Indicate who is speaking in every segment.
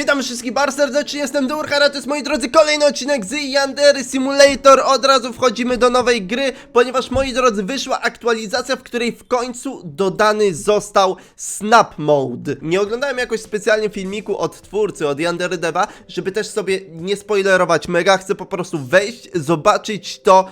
Speaker 1: Witam wszystkich bardzo serdecznie, jestem Durhara, to jest moi drodzy kolejny odcinek z Yandere Simulator. Od razu wchodzimy do nowej gry, ponieważ moi drodzy wyszła aktualizacja, w której w końcu dodany został Snap Mode. Nie oglądałem jakoś specjalnie filmiku od twórcy, od Yandere Deva, żeby też sobie nie spoilerować mega. Chcę po prostu wejść, zobaczyć to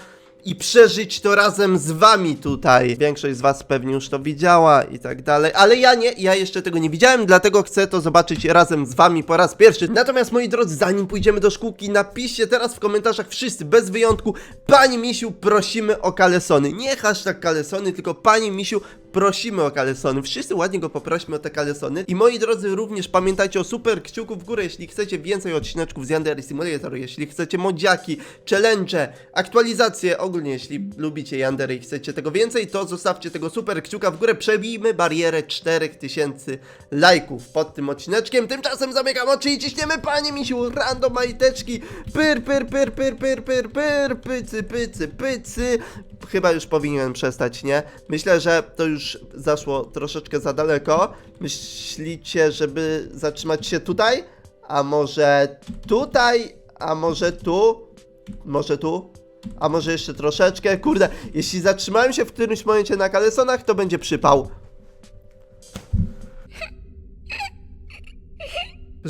Speaker 1: i przeżyć to razem z wami tutaj. Większość z was pewnie już to widziała i tak dalej, ale ja nie, ja jeszcze tego nie widziałem, dlatego chcę to zobaczyć razem z wami po raz pierwszy. Natomiast moi drodzy, zanim pójdziemy do szkółki, napiszcie teraz w komentarzach wszyscy, bez wyjątku, Pani Misiu, prosimy o kalesony. Nie hashtag kalesony, tylko Pani Misiu, prosimy o kalesony. Wszyscy ładnie go poprośmy o te kalesony. I moi drodzy, również pamiętajcie o super kciuku w górę, jeśli chcecie więcej odcineczków z Yandere Simulator, jeśli chcecie modziaki, challenge, aktualizacje, ogólnie jeśli lubicie Yandere i chcecie tego więcej, to zostawcie tego super kciuka w górę, przebijmy barierę 4000 lajków pod tym odcineczkiem. Tymczasem zamykam oczy i ciśniemy, panie misiu, random majteczki, pyr, pyr, pyr, pyr, pyr, pyr, pyr, pycy, pycy, pycy. Chyba już powinienem przestać, nie? Myślę, że to już zaszło troszeczkę za daleko. Myślicie, żeby zatrzymać się tutaj? A może tutaj? A może tu? Może tu? A może jeszcze troszeczkę? Kurde, jeśli zatrzymałem się w którymś momencie na kalesonach, to będzie przypał.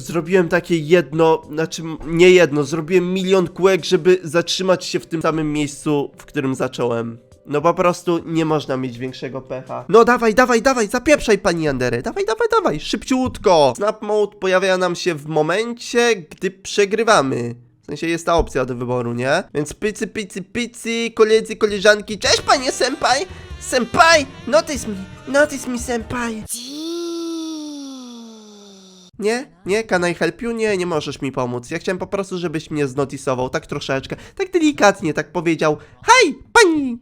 Speaker 1: Zrobiłem takie jedno, znaczy nie jedno, zrobiłem milion kółek, żeby zatrzymać się w tym samym miejscu, w którym zacząłem. No po prostu nie można mieć większego pecha. No dawaj, dawaj, dawaj, zapieprzaj pani Andery. Dawaj, dawaj, dawaj, szybciutko. Snap mode pojawia nam się w momencie, gdy przegrywamy. W sensie jest ta opcja do wyboru, nie? Więc pycy, pycy, pycy, koledzy, koleżanki. Cześć panie senpai! Senpai! Notice me, notice me senpai! Nie? Nie? Can I help you? Nie, nie możesz mi pomóc. Ja chciałem po prostu, żebyś mnie znotisował, tak troszeczkę, tak delikatnie, tak powiedział. Hej, pani!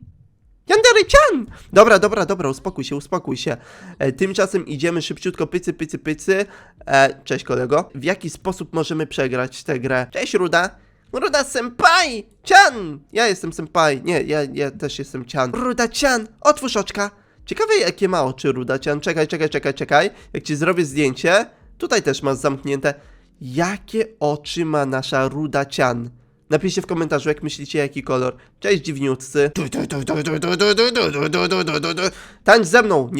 Speaker 1: Yandere-chan! Dobra, dobra, dobra, uspokój się, uspokój się. E, tymczasem idziemy szybciutko, pycy, pycy, pycy. E, cześć kolego. W jaki sposób możemy przegrać tę grę? Cześć Ruda! Ruda senpai! Chan! Ja jestem senpai. Nie, ja, ja też jestem Chan. Ruda Chan! Otwórz oczka! Ciekawe jakie ma oczy Ruda Chan. Czekaj, czekaj, czekaj, czekaj. Jak ci zrobię zdjęcie, tutaj też masz zamknięte. Jakie oczy ma nasza Ruda Chan? Napiszcie w komentarzu, jak myślicie, jaki kolor. Cześć, dziwniutcy. Tańcz ze mną,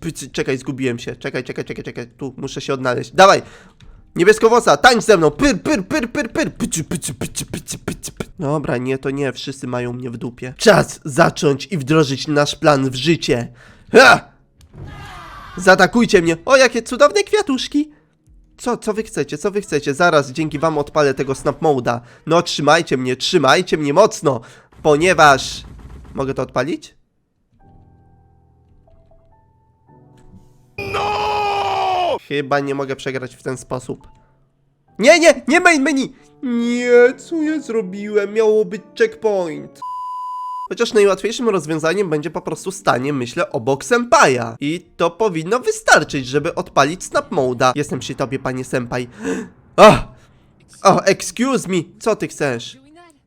Speaker 1: pycy. Czekaj, zgubiłem się. Czekaj, czekaj, czekaj, czekaj. Tu muszę się odnaleźć. Dawaj! Niebieskowosa, tańcz ze mną! Pyr, pyr, pyr, pyr, pyr! Dobra, nie, to nie, wszyscy mają mnie w dupie. Czas zacząć i wdrożyć nasz plan w życie. Ha! Zaatakujcie mnie! O, jakie cudowne kwiatuszki! Co, co wy chcecie, co wy chcecie? Zaraz dzięki wam odpalę tego snap moda. No trzymajcie mnie, trzymajcie mnie mocno, ponieważ... Mogę to odpalić? No! Chyba nie mogę przegrać w ten sposób. Nie, nie, nie main menu! Nie, co ja zrobiłem? Miało być checkpoint. Chociaż najłatwiejszym rozwiązaniem będzie po prostu stanie, myślę, obok Senpaja. I to powinno wystarczyć, żeby odpalić Snap Moda. Jestem przy tobie, panie Senpai. O! O, excuse me, co ty chcesz?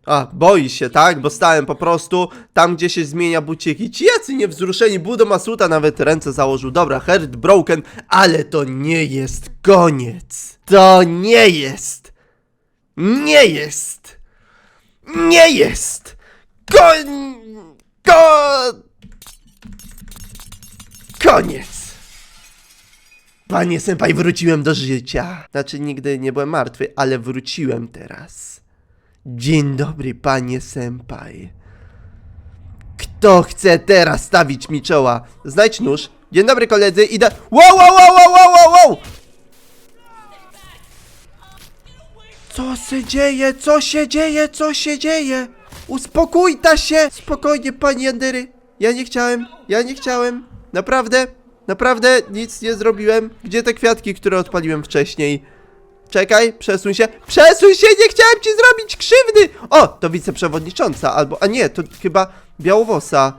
Speaker 1: A, boisz się, tak? Bo stałem po prostu tam, gdzie się zmienia buciki. Ci jacy niewzruszeni, Budo Masuta nawet ręce założył. Dobra, heart broken, ale to nie jest koniec. To nie jest. Nie jest. Nie jest. Koń... Ko... Koniec. Panie Senpai, wróciłem do życia. Znaczy, nigdy nie byłem martwy, ale wróciłem teraz. Dzień dobry, panie Senpai. Kto chce teraz stawić mi czoła? Znajdź nóż. Dzień dobry, koledzy, idę... Wow, wow, wow, wow, wow, wow, wow! Co się dzieje? Co się dzieje? Co się dzieje? Uspokój ta się! Spokojnie, pani Andery. Ja nie chciałem, ja nie chciałem. Naprawdę, naprawdę nic nie zrobiłem. Gdzie te kwiatki, które odpaliłem wcześniej? Czekaj, przesuń się. Przesuń się, nie chciałem ci zrobić krzywdy! O, to wiceprzewodnicząca, albo, a nie, to chyba Białowosa.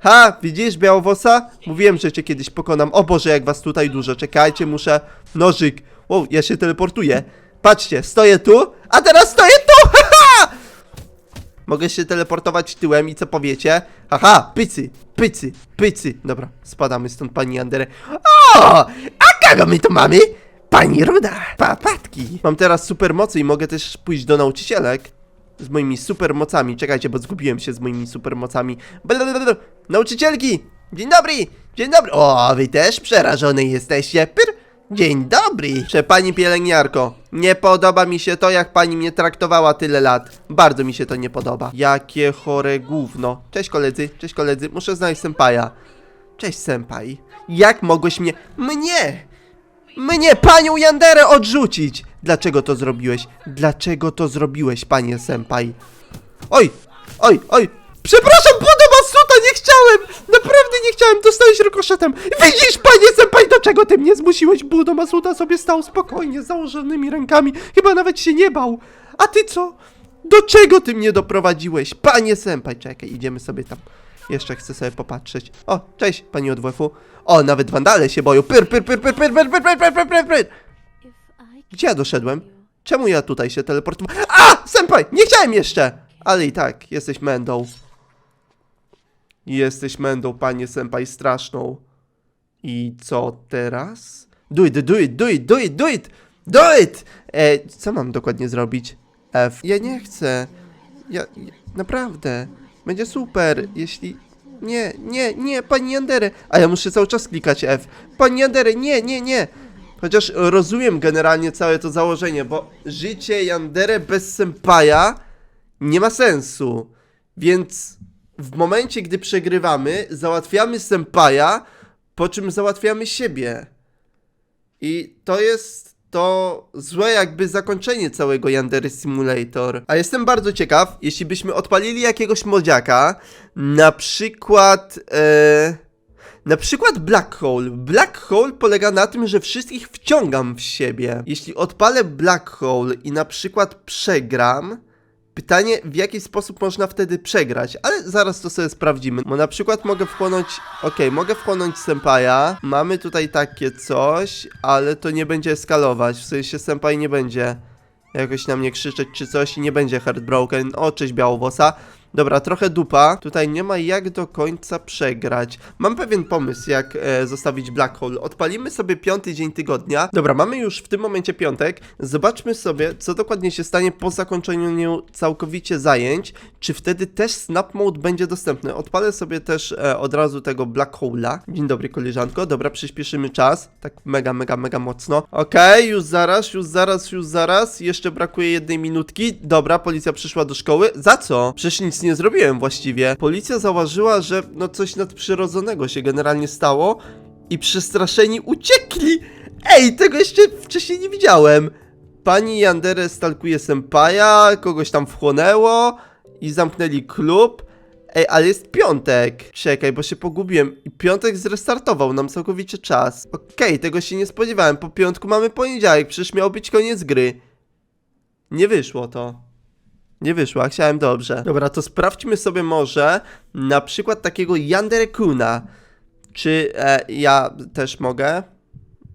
Speaker 1: Ha, widzisz Białowosa? Mówiłem, że cię kiedyś pokonam. O Boże, jak was tutaj dużo. Czekajcie, muszę... Nożyk. Wow, ja się teleportuję. Patrzcie, stoję tu, a teraz stoję tu! Mogę się teleportować tyłem i co powiecie? Haha, pycy, pycy, pycy. Dobra, spadamy stąd, pani Andere. O! Kogo my tu mamy? Pani Ruda, papatki. Mam teraz supermocy i mogę też pójść do nauczycielek z moimi supermocami. Czekajcie, bo zgubiłem się z moimi supermocami. Blablabla. Nauczycielki! Dzień dobry! Dzień dobry! O, wy też przerażony jesteście. Pyr! Dzień dobry! Prze pani pielęgniarko, nie podoba mi się to, jak pani mnie traktowała tyle lat. Bardzo mi się to nie podoba. Jakie chore gówno. Cześć koledzy, cześć koledzy, muszę znaleźć sempaja. Cześć senpai. Jak mogłeś mnie... Mnie! Mnie, panią Yanderę, odrzucić! Dlaczego to zrobiłeś? Dlaczego to zrobiłeś, panie senpai? Oj, oj, oj! Przepraszam, chciałem! Naprawdę nie chciałem, dostałeś rykoszetem! Widzisz, panie senpai, do czego ty mnie zmusiłeś? Budo Masuta sobie stał spokojnie, z założonymi rękami, chyba nawet się nie bał. A ty co? Do czego ty mnie doprowadziłeś? Panie senpai, czekaj, idziemy sobie tam. Jeszcze chcę sobie popatrzeć. O, cześć, pani od WF-u. O, nawet wandale się boją. Pyr, pyr, pyr, pyr, pyr, pyr, pyr, pyr, pyr, pyr, pyr, pyr. Gdzie ja doszedłem? Czemu ja tutaj się teleportowałem? A! Senpai! Nie chciałem jeszcze! Ale i tak, jesteś mędą. Jesteś mędą, panie senpai, straszną. I co teraz? Do it, do it, do it, do it, do it! Do it! E, co mam dokładnie zrobić? F. Ja nie chcę. Ja, ja naprawdę. Będzie super, jeśli... Nie, nie, nie, pani Yandere. A ja muszę cały czas klikać F. Pani Yandere, nie, nie, nie. Chociaż rozumiem generalnie całe to założenie, bo życie Yandere bez Senpaja nie ma sensu. Więc w momencie, gdy przegrywamy, załatwiamy Senpaja, po czym załatwiamy siebie. I to jest to złe jakby zakończenie całego Yandere Simulator. A jestem bardzo ciekaw, jeśli byśmy odpalili jakiegoś modziaka, na przykład... E, na przykład Black Hole. Black Hole polega na tym, że wszystkich wciągam w siebie. Jeśli odpalę Black Hole i na przykład przegram, pytanie w jaki sposób można wtedy przegrać, ale zaraz to sobie sprawdzimy. Bo na przykład mogę wchłonąć, okej, mogę wchłonąć Senpaja. Mamy tutaj takie coś, ale to nie będzie eskalować, w sensie Senpai nie będzie jakoś na mnie krzyczeć czy coś i nie będzie heartbroken. O, cześć białowosa. Dobra, trochę dupa. Tutaj nie ma jak do końca przegrać. Mam pewien pomysł, jak e, zostawić Black Hole. Odpalimy sobie piąty dzień tygodnia. Dobra, mamy już w tym momencie piątek. Zobaczmy sobie, co dokładnie się stanie po zakończeniu całkowicie zajęć. Czy wtedy też Snap Mode będzie dostępny? Odpalę sobie też e, od razu tego Black Hole'a. Dzień dobry, koleżanko. Dobra, przyspieszymy czas. Tak mega, mega, mega mocno. Okej, już zaraz, już zaraz, już zaraz. Jeszcze brakuje jednej minutki. Dobra, policja przyszła do szkoły. Za co? Przecież nic nie zrobiłem właściwie. Policja zauważyła, że no coś nadprzyrodzonego się generalnie stało i przestraszeni uciekli. Ej, tego jeszcze wcześniej nie widziałem. Pani Yandere stalkuje Sempaja, kogoś tam wchłonęło i zamknęli klub. Ej, ale jest piątek. Czekaj, bo się pogubiłem. I piątek zrestartował nam całkowicie czas. Okej, tego się nie spodziewałem. Po piątku mamy poniedziałek, przecież miał być koniec gry. Nie wyszło to. Nie wyszło, a chciałem dobrze. Dobra, to sprawdźmy sobie może na przykład takiego Yandere Kuna. Czy e, ja też mogę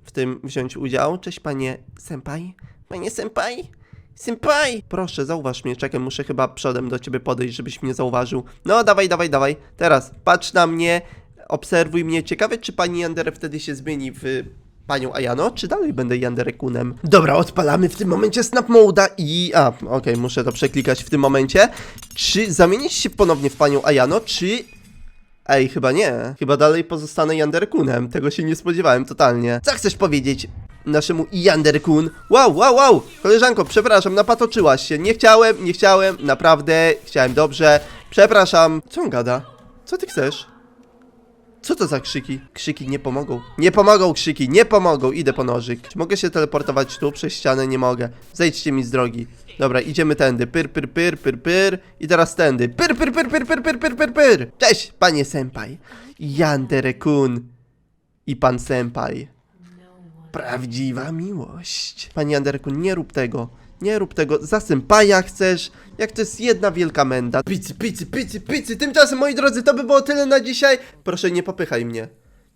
Speaker 1: w tym wziąć udział? Cześć panie senpai. Panie senpai? Senpai! Proszę, zauważ mnie, czekaj, muszę chyba przodem do ciebie podejść, żebyś mnie zauważył. No, dawaj, dawaj, dawaj. Teraz, patrz na mnie, obserwuj mnie. Ciekawe, czy pani Yandere wtedy się zmieni w panią Ayano, czy dalej będę Yandere Kunem? Dobra, odpalamy w tym momencie Snap Mode'a i... A, okej, muszę to przeklikać w tym momencie. Czy zamienić się ponownie w panią Ayano, czy... Ej, chyba nie. Chyba dalej pozostanę Yanderkunem. Tego się nie spodziewałem totalnie. Co chcesz powiedzieć naszemu Yanderkun? Wow, wow, wow! Koleżanko, przepraszam, napatoczyłaś się. Nie chciałem, nie chciałem, naprawdę, chciałem dobrze. Przepraszam. Co on gada? Co ty chcesz? Co to za krzyki? Krzyki nie pomogą. Nie pomogą krzyki, nie pomogą. Idę po nożyk. Czy mogę się teleportować tu przez ścianę? Nie mogę. Zejdźcie mi z drogi. Dobra, idziemy tędy. Pyr, pyr, pyr, pyr, pyr. I teraz tędy. Pyr, pyr, pyr, pyr, pyr, pyr, pyr, pyr, pyr. Cześć, panie senpai. Yandere-kun. I pan senpai. Prawdziwa miłość. Panie Yanderku, nie rób tego. Nie rób tego. Za senpaja chcesz. Jak to jest jedna wielka menda. Picy, picy, picy, picy. Tymczasem, moi drodzy, to by było tyle na dzisiaj. Proszę, nie popychaj mnie.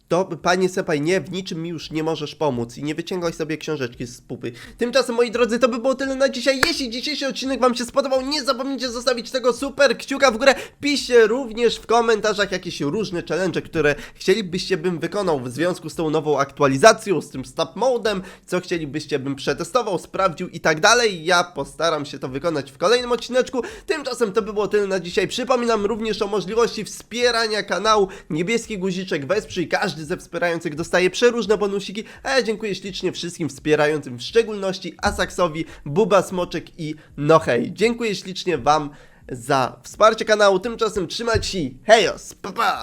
Speaker 1: To panie Sepaj, nie, w niczym mi już nie możesz pomóc i nie wyciągaj sobie książeczki z pupy. Tymczasem, moi drodzy, to by było tyle na dzisiaj. Jeśli dzisiejszy odcinek wam się spodobał, nie zapomnijcie zostawić tego super kciuka w górę. Piszcie również w komentarzach jakieś różne challenge, które chcielibyście bym wykonał w związku z tą nową aktualizacją, z tym stop modem, co chcielibyście bym przetestował, sprawdził i tak dalej. Ja postaram się to wykonać w kolejnym odcineczku. Tymczasem to by było tyle na dzisiaj. Przypominam również o możliwości wspierania kanału. Niebieski guziczek wesprzyj. Każdy ze wspierających dostaje przeróżne bonusiki, a ja dziękuję ślicznie wszystkim wspierającym, w szczególności Asaksowi, Buba Smoczek i Nohej. Dziękuję ślicznie wam za wsparcie kanału. Tymczasem trzymajcie się. Hejos, pa pa!